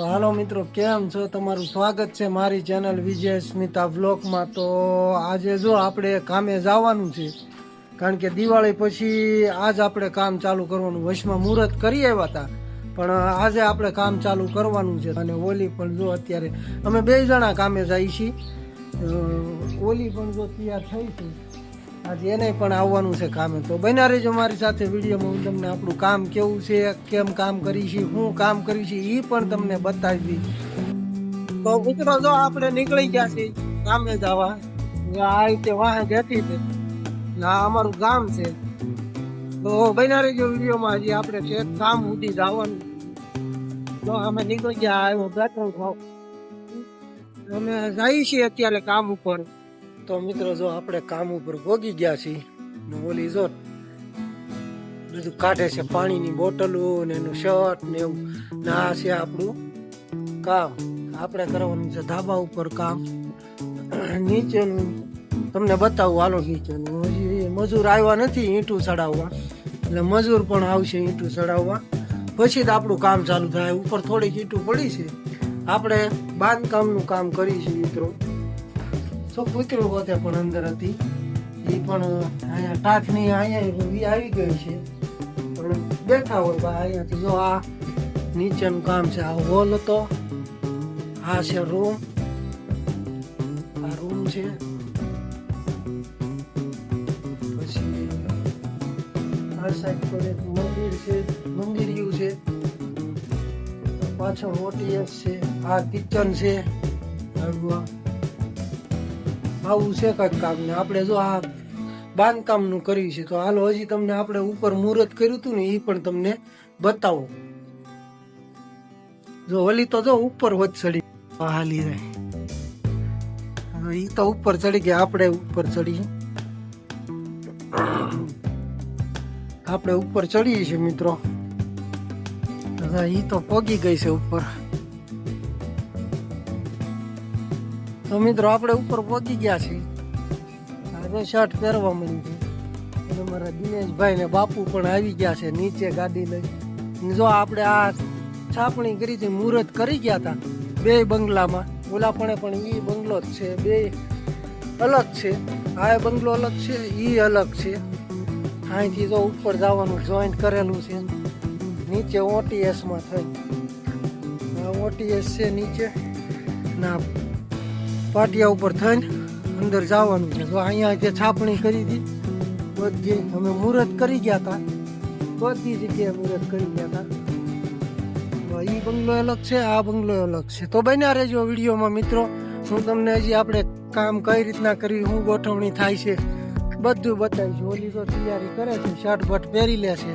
તો હાલો મિત્રો, કેમ છો? તમારું સ્વાગત છે મારી ચેનલ વિજય સ્મિતા બ્લોકમાં તો આજે જો આપણે કામે જવાનું છે, કારણ કે દિવાળી પછી આજ આપણે કામ ચાલુ કરવાનું. વશમાં મુહૂર્ત કરી આવ્યા હતા, પણ આજે આપણે કામ ચાલુ કરવાનું છે. અને ઓલી પણ જો અત્યારે અમે બે જણા કામે જઈએ છીએ. હોલી પણ જો તૈયાર થઈ છે. આજે એને પણ આવવાનું છે કામે. તો બન્યા રહેજો મારી સાથે વિડીયોમાં. હું તમને આપણું કામ કેવું છે, કેમ કામ કરી છે, હું કામ કરી છે એ પણ તમને બતાવી દઈશ. તો મિત્રો, જો આપણે નીકળી ગયા છીએ કામે જવા. આ રીતે વાહન જતી છે. ને આ અમારું ગામ છે. તો બન્યા રહેજો વિડીયોમાં. હજી આપણે છે કામ સુધી જવાનું. તો અમે નીકળી ગયા, આવ્યો પેટ્રોલ ભાવ અમે જઈએ છીએ અત્યારે કામ ઉપર. તો મિત્રો જો આપણે કામ ઉપર ભોગી ગયા છીએ, ને ઓલી જો બધું કાઢે છે પાણીની બોટલો ને એનું શર્ટ ને એવું. ને આ છે આપણું કામ. આપણે કરવાનું છે ધાબા ઉપર કામ. નીચેનું તમને બતાવું હાલો નીચેનું. મજૂર આવ્યા નથી ઈંટું ચડાવવા. એટલે મજૂર પણ આવશે ઈંટું ચડાવવા. પછી જ આપણું કામ ચાલુ થાય. ઉપર થોડીક ઈંટું પડી છે. આપણે બાંધકામનું કામ કરીશું મિત્રો. તો કૂતરું પોતે પણ અંદર હતી. એ પણ અહીંયા ટાટની અહીંયા આવી ગઈ છે. પણ બેઠા હોય બા અહીંયાથી. જો આ નીચેનું કામ છે, આ હોલ હતો. આ છે રૂમ આ રૂમ છે. પછી આ સાઈડ પર એક મંદિર છે, મંદિરિયું છે. પાછળ ઓટીએસ છે, આ કિચન છે. આવું આવું છે કંઈક કામ ને આપણે જો આ બાંધકામનું કર્યું છે, તો હાલો હજી તમને આપણે ઉપર મુહૂર્ત કર્યું હતું ને એ પણ તમને બતાવો. જો ઓલી તો જો ઉપર વધ ચડી. હાલી રહે ઈ તો ઉપર ચડી ગયા, આપણે ઉપર ચડી આપણે ઉપર ચડીએ છીએ મિત્રો. ઈ તો પોગી ગઈ છે ઉપર. તો મિત્રો આપણે ઉપર પહોંચી ગયા છીએ. આજે શર્ટ પહેરવા મળ્યું છે. અને મારા દિનેશભાઈ ને બાપુ પણ આવી ગયા છે નીચે ગાડી લઈ. જો આપણે આ છાપણી કરી હતી, મુહૂર્ત કરી ગયા હતા બે બંગલામાં. ઓલા પણ એ બંગલો જ છે, બે અલગ છે. આ બંગલો અલગ છે એ અલગ છે. અહીંથી જો ઉપર જવાનું જોઈન્ટ કરેલું છે. નીચે ઓટીએસમાં થઈ ઓટીએસ છે નીચે. ના પાટિયા ઉપર થઈને અંદર જવાનું છે. તો અહીંયા જે છાપણી કરી હતી, બધી અમે મુહૂર્ત કરી ગયા હતા. બધી જગ્યાએ મુહૂર્ત કરી ગયા હતા. એ બંગલો અલગ છે, આ બંગલો અલગ છે. તો બન્યા રહેજો વિડીયોમાં, મિત્રો. હું તમને હજી આપણે કામ કઈ રીતના કરવી શું ગોઠવણી થાય છે, બધું બતાવીશ. ઓલી તો તૈયારી કરે છે શર્ટ ભટ પહેરી લે છે.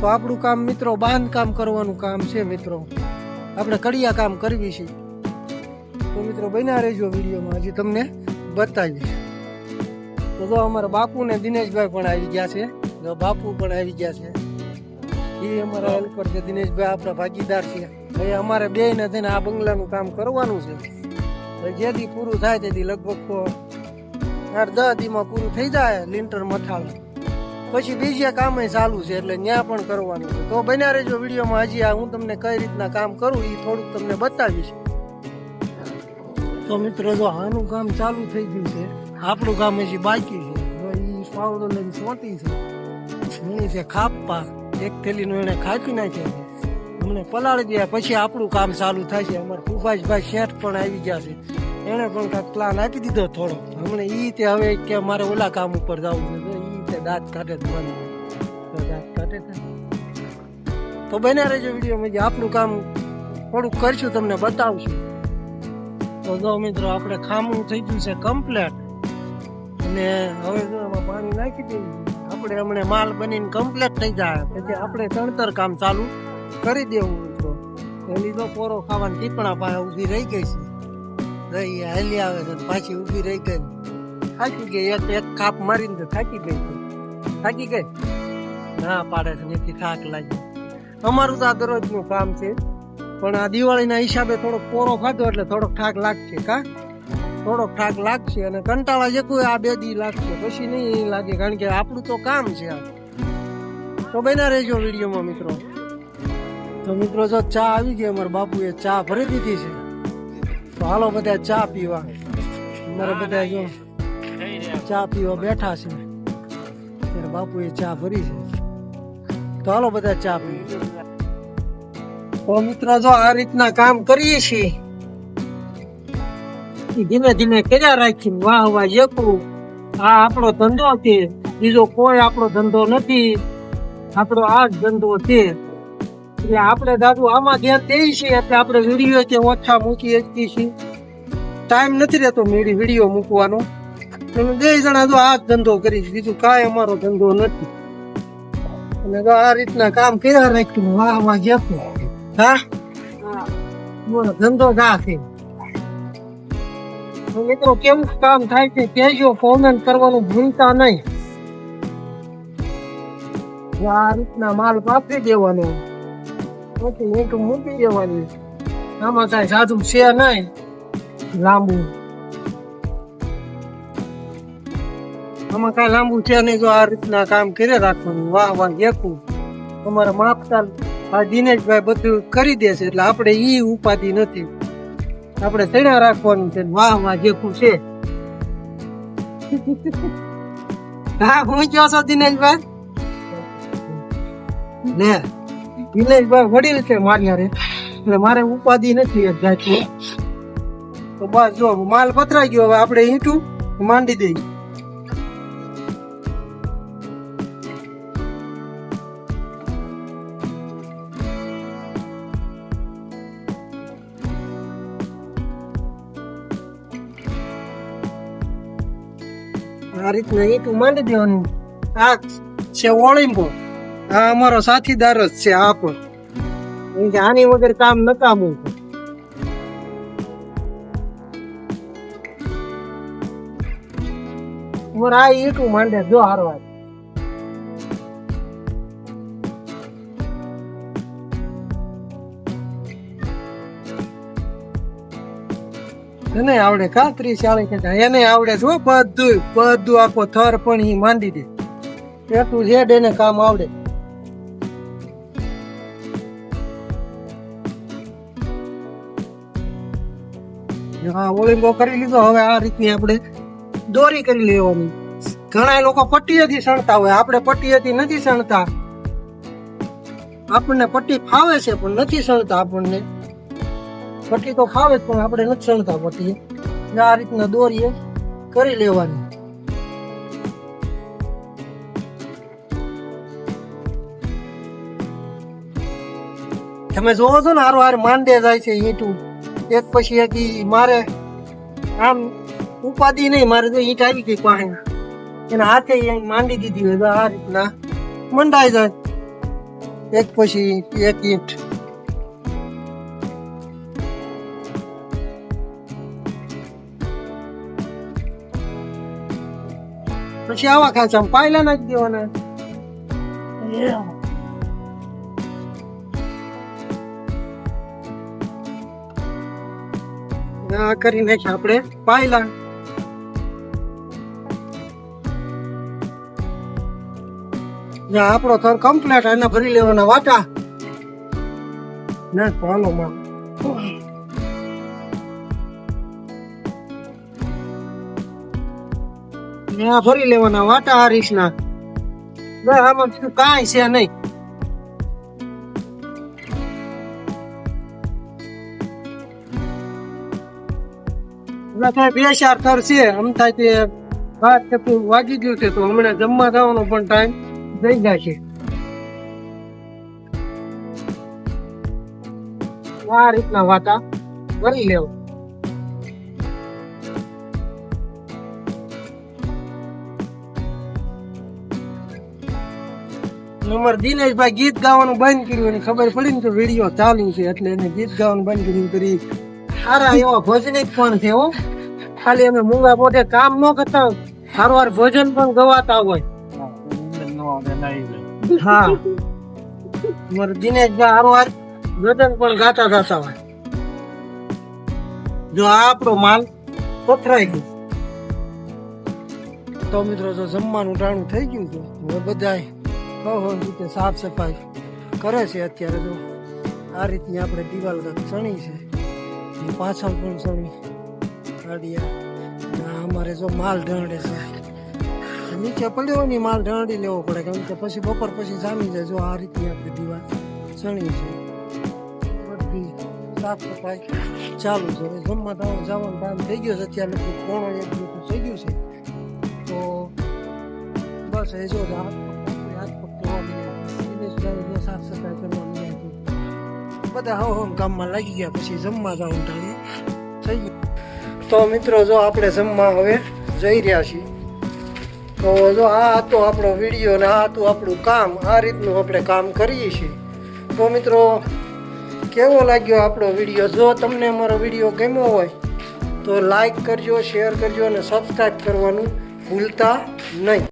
તો આપણું કામ, મિત્રો, બાંધકામ કરવાનું કામ છે, મિત્રો. આપણે કડિયા કામ કરવી છે. તો મિત્રો બન્યા રહેજો વિડીયોમાં. હજી તમને બતાવીશ. તો જો અમારા બાપુ ને દિનેશભાઈ પણ આવી ગયા છે. જો બાપુ પણ આવી ગયા છે. એ અમારા હેલ્પર છે, દિનેશભાઈ આપણા ભાગીદાર છે. એ અમારે બે ને થઈને આ બંગલાનું કામ કરવાનું છે. જેથી પૂરું થાય તેથી લગભગ આઠ દસ દીમાં પૂરું થઈ જાય લિન્ટર મથાળું. પછી બીજે કામ ચાલુ છે એટલે ત્યાં પણ કરવાનું છે. તો બન્યા રહેજો વિડીયોમાં. હજી આ હું તમને કઈ રીતના કામ કરું એ થોડુંક તમને બતાવીશ. તો મિત્રો જો આનું કામ ચાલુ થઈ ગયું છે. આપણું કામ હજી બાકી છે. એ ઈ પાવડો લઈને સોટી છે. એની છે ખાપા. એક થેલીનું એને ખાપી નાખ્યા છે અમને પલાળી ગયા પછી આપણું કામ ચાલુ થાય છે. અમારા સુભાષભાઈ શેઠ પણ આવી ગયા છે. એણે પણ કાંઈક પ્લાન આપી દીધો થોડો. હમણે એ તે હવે કે મારે ઓલા કામ ઉપર જવું છે. એ તે દાંત કાઢે જ દાંત કાઢે તો બન્યા રહેજો વીડિયો આપણું કામ થોડુંક કરશું, તમને બતાવશું. તો જો મિત્રો, આપણે ખામું થઈ ગયું છે કમ્પ્લેટ અને હવે જો એમાં પાણી નાખી દઈએ. આપણે હમણાં માલ બનીને કમ્પ્લેટ થઈ જાય. પછી આપણે તણતર કામ ચાલુ કરી દેવું તો એની તો પોરો ખાવાની ટીપણા પાસે ઊભી રહી ગઈ છે. રહી, હેલી આવે છે પાછી ઊભી રહી ગઈ. થાકી ગઈ, એક એક કાપ મારીને તો થાકી ગઈ. થાકી ગઈ? ના પાડે છે નથી થાક લાગી અમારું તો આ દરરોજનું કામ છે. પણ આ દિવાળીના હિસાબે થોડોક કોરો ખાધો એટલે થોડોક થાક લાગશે કા? થોડોક થાક લાગશે અને કંટાળા જેકું આ બે દી લાગશે. પછી નહીં લાગે કારણ કે આપણું તો કામ છે આ. તો બના રહેજો વિડીયોમાં મિત્રો. તો મિત્રો જો ચા આવી ગઈ અમારા બાપુએ ચા ભરી દીધી છે. તો હાલો બધા ચા પીવા. અમારા બધા જો ચા પીવા બેઠા છે. ત્યારે બાપુએ ચા ભરી છે. તો હાલો બધા ચા પી તો મિત્રો જો આ રીતના કામ કરીએ છીએ ધીમે ધીમે કર્યા રાખી વાહ વાહ જેકું આ આપણો ધંધો છે, બીજો કોઈ આપણો ધંધો નથી. આપણો આ જ ધંધો છે. એટલે આપણે દાદુ આમાં ધ્યાન દઈએ છીએ એટલે આપણે વીડિયો કે ઓછા મૂકી શકીએ છીએ. ટાઈમ નથી રહેતો મેળી વીડિયો મૂકવાનો. તમે બે જણા જો આ જ ધંધો કરીશ બીજું કાંઈ અમારો ધંધો નથી. અને જો આ રીતના કામ કર્યા રાખ્યું વાહ વાહ જતું હા? બોલો ધંધો ગા છે? મિત્રો કેવું કામ થાય છે કહેજો કોમેન્ટ કરવાનું ભૂલતા નહીં. જો આ રીતના માલ વાપરી દેવાનો. પછી મીઠું મૂકી દેવાની. આમાં કાંઈ સાદું છે નહીં. લાંબુ. આમાં કાંઈ લાંબુ છે નહીં જો આ રીતના કામ કરી રાખવાનું. વાહ વાહ જેકું તમારે માપતા આ દિનેશભાઈ બધું કરી દે છે એટલે આપણે ઈ ઉપાધિ નથી. આપણે સડ્યા રાખવાનું છે વાહ વાહ જેકું છે. હા, હું કયો છો દિનેશભાઈ? લે દિનેશભાઈ વડીલ છે મારી હારે. એટલે મારે ઉપાધિ નથી એક જાતની તો બસ જો, માલ પથરાઈ ગયો, હવે આપણે ઈંટું માંડી દઈએ. આ રીતના એક માંડી દેવાનું આ છે ઓળીંબો આ અમારો સાથીદાર જ છે, આ પણ. આની વગર કામ નકામું છે આ એટલું માંડે, જો હારવા એને આવડે કા ત્રીસ ચાલીસ એને આવડે જો બધું બધું આખો થર પણ એ માંડી દે. એટલું ઝેડ એને કામ આવડે. હા, ઓળીંગો કરી લીધો. હવે આ રીતની આપણે દોરી કરી લેવાની. ઘણા લોકો પટ્ટીએથી સણતા હોય. આપણે પટ્ટીએથી નથી સણતા. આપણને પટ્ટી ફાવે છે, પણ નથી સણતા આપણને. પટ્ટી તો જ, પણ આપણે નથી સણતા પટ્ટી આ રીતના દોરીએ, કરી લેવાની. તમે જોવો છો ને, હારો હાર માંડે જાય છે ઈંટું. એક પછી એક મારે આમ ઉપાધિ નહીં, મારે તો ઈંટ આવી ગઈ પાસે એના હાથે માંડી દીધી હોય તો આ રીતના મંડાઈ જાય. એક પછી એક ઈંટ. પછી આવા ખાંચા પાયલા નાખી દેવાના. આ કરી નાખ્યા આપણે પાયલા. આપણો થર કમ્પ્લેટ એના ભરી લેવાના વાટા. ના પાલો માં આ ભરી લેવાના વાટા રીસના ના, આમાં બીજું કાંઈ છે નહીં. બે ચાર થર છે. અમથા તે બાર ટપુ વાગી ગયું છે, તો હમણાં જમવા જવાનો પણ ટાઈમ જાય છે. આ રીતના વાટા ભરી લેવા. નંબર દિનેશભાઈ ગીત ગાવાનું બંધ કર્યું અને ખબર પડી ને તો વીડિયો ચાલુ છે એટલે એને ગીત ગાવાનું બંધ કર્યું કરી સારા એવા ભજનિક પણ છે હો. ખાલી અમે મૂંગા પોતે કામ ન કરતા સારવાર ભજન પણ ગવાતા હોય. હા. અમારે દિનેશભાઈ હારવાર ભજન પણ ગાતા ગાતા હોય. જો આપણો માલ પથરાઈ ગયો. તો મિત્રો, જો જમવાનું ટાણું થઈ ગયું હતું હવે બધાય હો હો રીતે સાફ સફાઈ કરે છે અત્યારે જો આ રીતની આપણે દિવાલ ચણી છે. પાછળ પણ ચણી કાઢીએ. અમારે જો માલ ઢાંડે છે. નીચે પડ્યો માલ ઢાંડી લેવો પડે, કારણ કે પછી બપોર પછી જામી જાય. જો આ રીતની આપણે દિવાલ ચણી છે. સાફ સફાઈ ચાલુ છે. જમવા તો જવાનું ટાઈમ થઈ ગયો છે. અત્યારે લગભગ પોણો એક થઈ ગયું છે. તો બસ એ જો બધા હવ હવ કામમાં લાગી ગયા પછી જમવા જવું ટાઈમ થઈ ગયું તો મિત્રો, જો આપણે જમવા હવે જઈ રહ્યા છીએ. તો જો આ હતો આપણો વીડિયો ને આ હતું આપણું કામ, આ રીતનું આપણે કામ કરીએ છીએ. તો મિત્રો, કેવો લાગ્યો આપણો વીડિયો જો તમને અમારો વીડિયો ગમ્યો હોય, તો લાઈક કરજો શેર કરજો અને સબસ્ક્રાઈબ કરવાનું ભૂલતા નહીં.